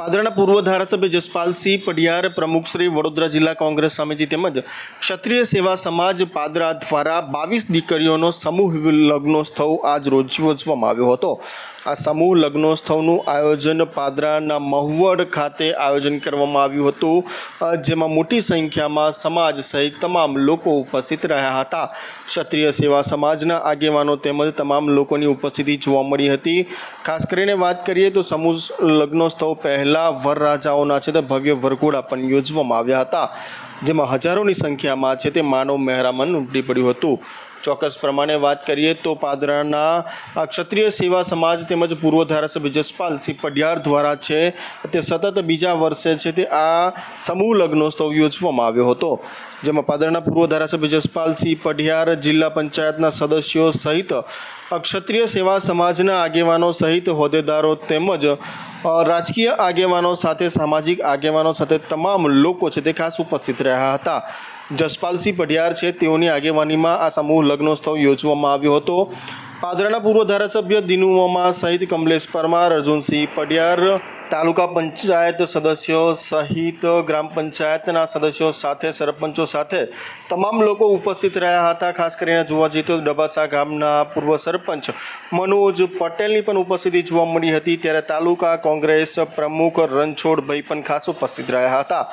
પાદરાના પૂર્વ ધારાસભ્ય જસપાલસિંહ પડિયાર પ્રમુખ શ્રી વડોદરા જિલ્લા કોંગ્રેસ સમિતિ તેમજ ક્ષત્રિય સેવા સમાજ પાદરા દ્વારા બાવીસ દીકરીઓનો સમૂહ લગ્નોત્સવ આજ રોજ યોજવામાં આવ્યો હતો. આ સમૂહ લગ્નોત્સવનું આયોજન પાદરાના મહુવડ ખાતે આયોજન કરવામાં આવ્યું હતું. જેમાં મોટી સંખ્યામાં સમાજ સહિત તમામ લોકો ઉપસ્થિત રહ્યા હતા. ક્ષત્રિય સેવા સમાજના આગેવાનો તેમજ તમામ લોકોની ઉપસ્થિતિ જોવા મળી હતી. ખાસ કરીને વાત કરીએ તો સમૂહ લગ્નોત્સવ પહેલાં વરરાજાઓના છે તે ભવ્ય વરઘોડા પણ યોજવામાં આવ્યા હતા. જેમાં હજારોની સંખ્યામાં છે તે માનવ મહેરામણ ઉમટી પડ્યું હતું. ચોક્કસ પ્રમાણે વાત કરીએ તો પાદરાના ક્ષત્રિય સેવા સમાજ તેમજ પૂર્વ ધારાસભ્ય જસપાલસિંહ પડિયાર દ્વારા છે તે સતત બીજા વર્ષે છે તે આ સમૂહ લગ્નોત્સવ યોજવામાં આવ્યો હતો. જેમાં પાદરાના પૂર્વ ધારાસભ્ય જસપાલસિંહ પઢિયાર, જિલ્લા પંચાયતના સદસ્યો સહિત ક્ષત્રિય સેવા સમાજના આગેવાનો સહિત હોદ્દેદારો તેમજ રાજકીય આગેવાનો સાથે, સામાજિક આગેવાનો સાથે તમામ લોકો છે તે ખાસ ઉપસ્થિત રહ્યા હતા. જસપાલસિંહ પઢિયાર છે, તેઓની આગેવાનીમાં આ સમૂહ લગ્નોત્સવ યોજવામાં આવ્યો હતો. પાદરાના પૂર્વ ધારાસભ્ય દિનુમામા સહિત કમલેશ પરમાર, અર્જુનસિંહ પઢિયાર તાલુકા પંચાયત સદસ્યો સહિત ગ્રામ પંચાયતના સદસ્યો સાથે, સરપંચો સાથે તમામ લોકો ઉપસ્થિત રહ્યા હતા. ખાસ કરીને જોવા જઈએ તો ડબાસા ગામના પૂર્વ સરપંચ મનોજ પટેલની પણ ઉપસ્થિતિ જોવા મળી હતી. ત્યારે તાલુકા કોંગ્રેસ પ્રમુખ રણછોડભાઈ પણ ખાસ ઉપસ્થિત રહ્યા હતા.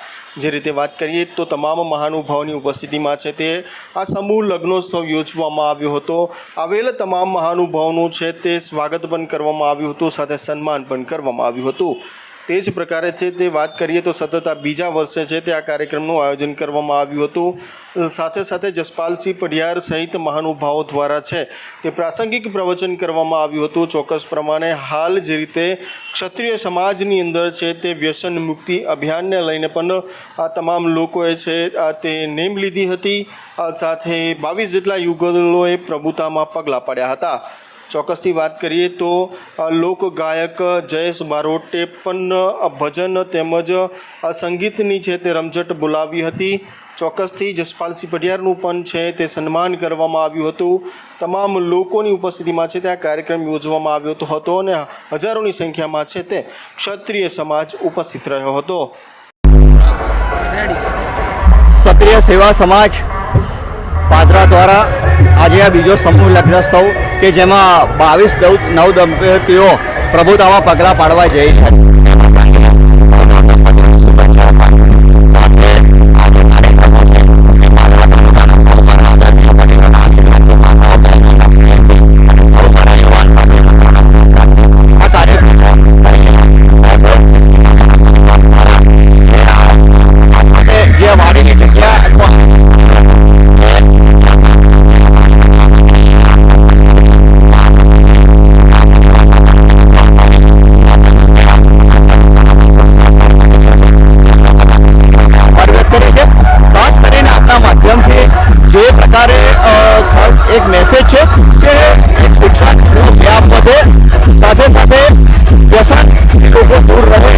જે રીતે વાત કરીએ તો તમામ મહાનુભાવોની ઉપસ્થિતિમાં છે તે આ સમૂહ લગ્નોત્સવ યોજવામાં આવ્યો હતો. આવેલ તમામ મહાનુભાવોનું છે તે સ્વાગત પણ કરવામાં આવ્યું હતું, સાથે સન્માન પણ કરવામાં આવ્યું હતું. તે જ પ્રકારે છે તે વાત કરીએ તો સતત આ બીજા વર્ષે છે તે આ કાર્યક્રમનું આયોજન કરવામાં આવ્યું હતું. સાથે સાથે જસપાલસિંહ પઢિયાર સહિત મહાનુભાવો દ્વારા છે તે પ્રાસંગિક પ્રવચન કરવામાં આવ્યું હતું. ચોક્કસ પ્રમાણે હાલ જે રીતે ક્ષત્રિય સમાજની અંદર છે તે વ્યસન મુક્તિ અભિયાનને લઈને પણ આ તમામ લોકોએ છે તે નેમ લીધી હતી. સાથે બાવીસ જેટલા યુગલોએ પ્રભુતામાં પગલાં પાડ્યા હતા. ચોક્કસથી વાત કરીએ તો લોકગાયક લોક ગાયક જયેશ બારોટે પણ ભજન તેમજ સંગીતની છે તે રમઝટ બોલાવી હતી. ચોક્કસથી જસપાલસિંહ પઢિયારનું પણ છે તે સન્માન કરવામાં આવ્યું હતું. તમામ લોકોની ઉપસ્થિતિમાં છે તે આ કાર્યક્રમ યોજવામાં આવ્યો હતો અને હજારોની સંખ્યામાં છે તે ક્ષત્રિય સમાજ ઉપસ્થિત રહ્યો હતો. ક્ષત્રિય સેવા સમાજ પાદરા દ્વારા આજે આ બીજો સમૂહ લગ્નોત્સવ કે જેમાં બાવીસ નવ દંપતીઓ પ્રભુતામાં પગલાં પાડવા જઈ રહ્યા છે. એક મેસેજ છે કે એક શિક્ષણ વ્યાપ વધે સાથે સાથે વ્યસનથી લોકો દૂર રહે.